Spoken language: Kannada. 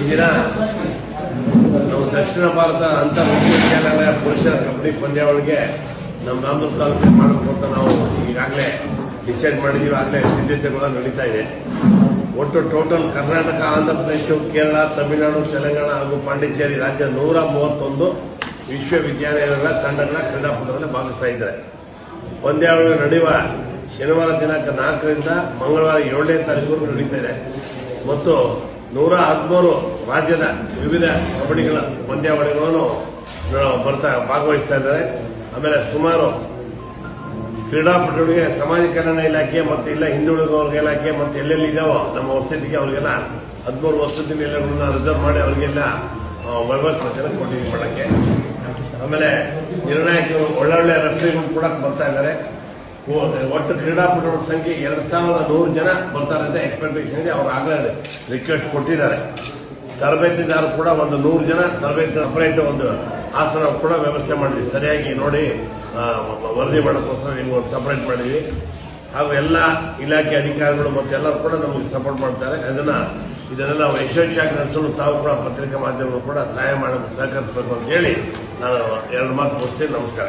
ಈ ನಾವು ದಕ್ಷಿಣ ಭಾರತ ಅಂತರ ವಿಶ್ವವಿದ್ಯಾಲಯ ಪುರುಷರ ಕಬಡ್ಡಿ ಪಂದ್ಯಾವಳಿಗೆ ನಮ್ಮ ರಾಮದುರ್ಗ ತಾಲೂಕು ಮಾಡಬೇಕು ಅಂತ ನಾವು ಈಗಾಗಲೇ ಡಿಸೈಡ್ ಮಾಡಿದ್ದೀವಿ ಆಗಲೇ ಸಿದ್ಧತೆಗಳು ನಡೀತಾ ಇದೆ. ಒಟ್ಟು ಟೋಟಲ್ ಕರ್ನಾಟಕ, ಆಂಧ್ರ ಪ್ರದೇಶ, ಕೇರಳ, ತಮಿಳುನಾಡು, ತೆಲಂಗಾಣ ಹಾಗೂ ಪಾಂಡಿಚೇರಿ ರಾಜ್ಯ ನೂರ ಮೂವತ್ತೊಂದು ವಿಶ್ವವಿದ್ಯಾಲಯಗಳ ತಂಡಗಳ ಕ್ರೀಡಾಕೂಟದಲ್ಲಿ ಭಾಗಿಸ್ತಾ ಇದ್ದಾರೆ. ಪಂದ್ಯಾವಳಿ ನಡೆಯುವ ಶನಿವಾರ ದಿನಾಂಕ ನಾಲ್ಕರಿಂದ ಮಂಗಳವಾರ ಏಳನೇ ತಾರೀಕು ನಡೀತಾ ಇದೆ. ಮತ್ತು ನೂರ ಹದಿಮೂರು ರಾಜ್ಯದ ವಿವಿಧ ಕಬಡ್ಡಿಗಳ ಪಂದ್ಯಾವಳಿಗಳನ್ನು ಬರ್ತಾ ಭಾಗವಹಿಸ್ತಾ ಇದ್ದಾರೆ. ಆಮೇಲೆ ಸುಮಾರು ಕ್ರೀಡಾಪಟುಗಳಿಗೆ ಸಮಾಜ ಕಲ್ಯಾಣ ಇಲಾಖೆ ಮತ್ತು ಇಲ್ಲ ಹಿಂದುಳಿದ ವರ್ಗ ಇಲಾಖೆ ಮತ್ತು ಎಲ್ಲೆಲ್ಲಿ ಇದಾವೋ ನಮ್ಮ ವಸತಿಗೆ ಅವರಿಗೆಲ್ಲ ಹದಿಮೂರು ವಸತಿ ನಿಲಯಗಳನ್ನ ರಿಸರ್ವ್ ಮಾಡಿ ಅವರಿಗೆಲ್ಲ ವ್ಯವಸ್ಥೆ ಕೊಟ್ಟಿದ್ದೀವಿ ಮಾಡೋಕ್ಕೆ ಆಮೇಲೆ ನಿರ್ಣಾಯಕರು ಒಳ್ಳೊಳ್ಳೆ ರೆಫ್ರಿಗಳು ಕೂಡ ಬರ್ತಾ ಇದ್ದಾರೆ. ಒಟ್ಟು ಕ್ರೀಡಾಪಟುಗಳ ಸಂಖ್ಯೆ ಎರಡು ಸಾವಿರದ ನೂರು ಜನ ಬರ್ತಾರೆ ಅಂತ ಎಕ್ಸ್ಪೆಕ್ಟೇಷನ್ ಇದೆ. ಅವ್ರು ಆಗಲೇ ರಿಕ್ವೆಸ್ಟ್ ಕೊಟ್ಟಿದ್ದಾರೆ. ತರಬೇತಿದಾರರು ಕೂಡ ಒಂದು ನೂರು ಜನ, ತರಬೇತಿ ಸಪರೇಟ್ ಒಂದು ಆಸನ ಕೂಡ ವ್ಯವಸ್ಥೆ ಮಾಡಿದ್ವಿ. ಸರಿಯಾಗಿ ನೋಡಿ ವರದಿ ಮಾಡೋಕ್ಕೋಸ್ಕರ ನಿಮ್ಗೆ ಒಂದು ಸಪರೇಟ್ ಮಾಡಿದ್ವಿ. ಹಾಗೂ ಎಲ್ಲ ಇಲಾಖೆ ಅಧಿಕಾರಿಗಳು ಮತ್ತೆ ಎಲ್ಲರೂ ಕೂಡ ನಮಗೆ ಸಪೋರ್ಟ್ ಮಾಡ್ತಾರೆ. ಅದನ್ನ ಇದನ್ನೆಲ್ಲ ಯಶಸ್ವಿಯಾಗಿ ನಡೆಸಲು ತಾವು ಕೂಡ ಪತ್ರಿಕಾ ಮಾಧ್ಯಮಗಳು ಕೂಡ ಸಹಾಯ ಮಾಡಬೇಕು, ಸಹಕರಿಸಬೇಕು ಅಂತ ಹೇಳಿ ನಾನು ಎರಡು ಮಾತು ಮುಗಿಸ್ತೀನಿ. ನಮಸ್ಕಾರ.